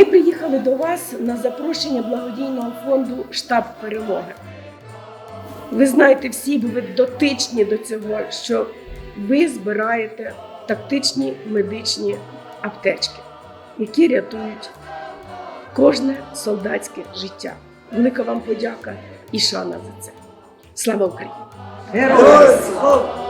Ми приїхали до вас на запрошення благодійного фонду Штаб перемоги. Ви знаєте всі, бо ви дотичні до цього, що ви збираєте тактичні медичні аптечки, які рятують кожне солдатське життя. Велика вам подяка і шана за це. Слава Україні! Героям слава!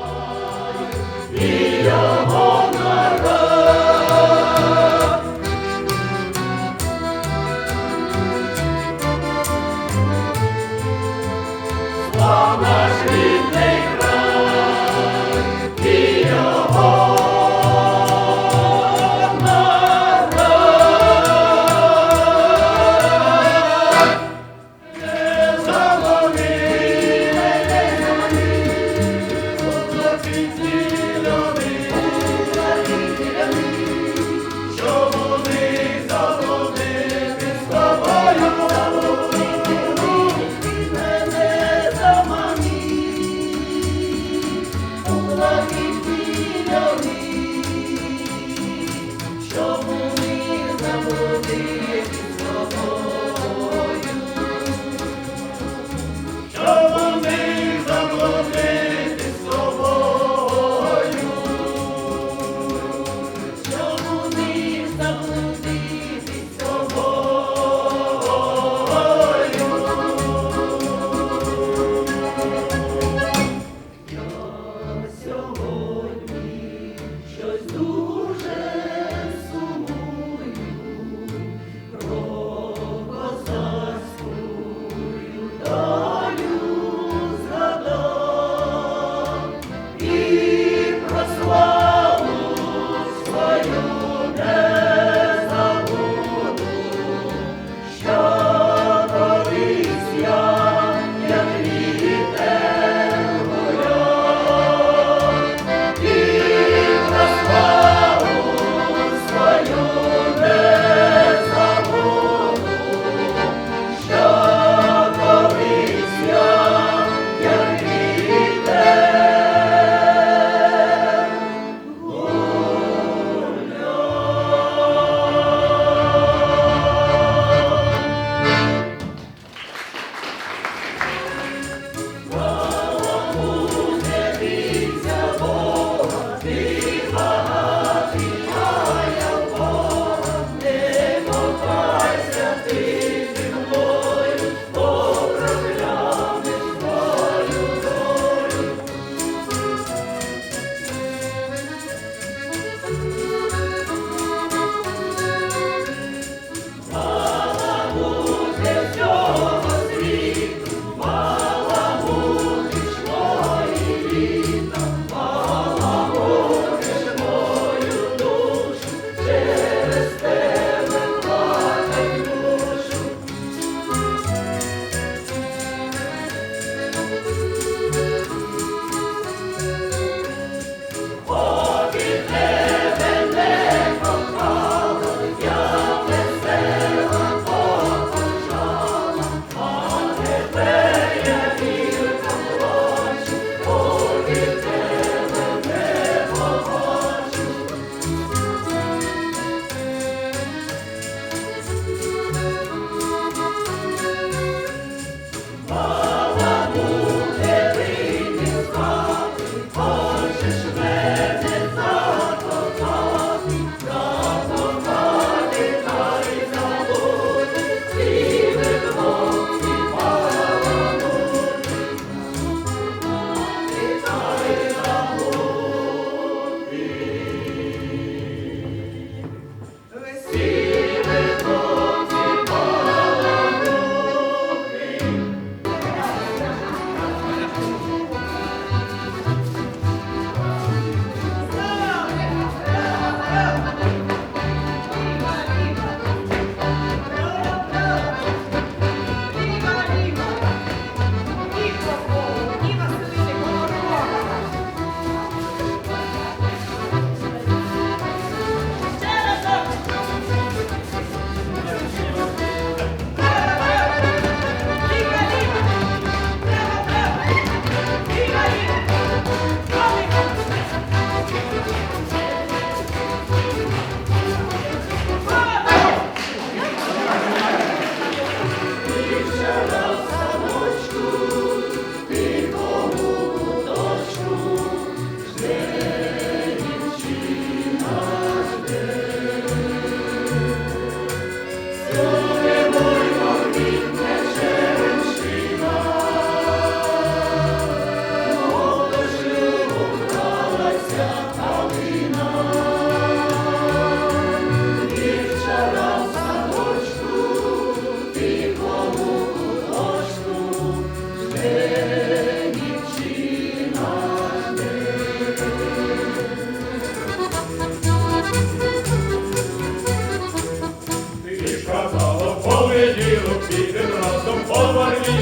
Oh, my you.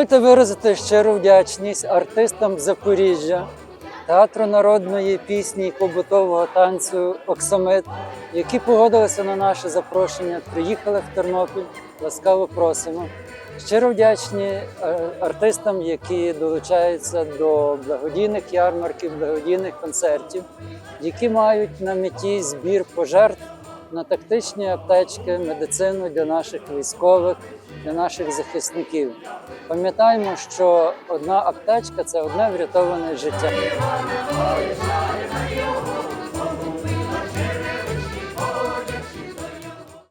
Дозвольте виразити щиру вдячність артистам Запоріжжя, театру народної пісні і побутового танцю Оксамит, які погодилися на наше запрошення, приїхали в Тернопіль. Ласкаво просимо. Щиро вдячні е, артистам, які долучаються до благодійних ярмарків, благодійних концертів, які мають на меті збір пожертв на тактичні аптечки, медицину для наших військових для наших захисників. Пам'ятаємо, що одна аптечка це одне врятоване життя.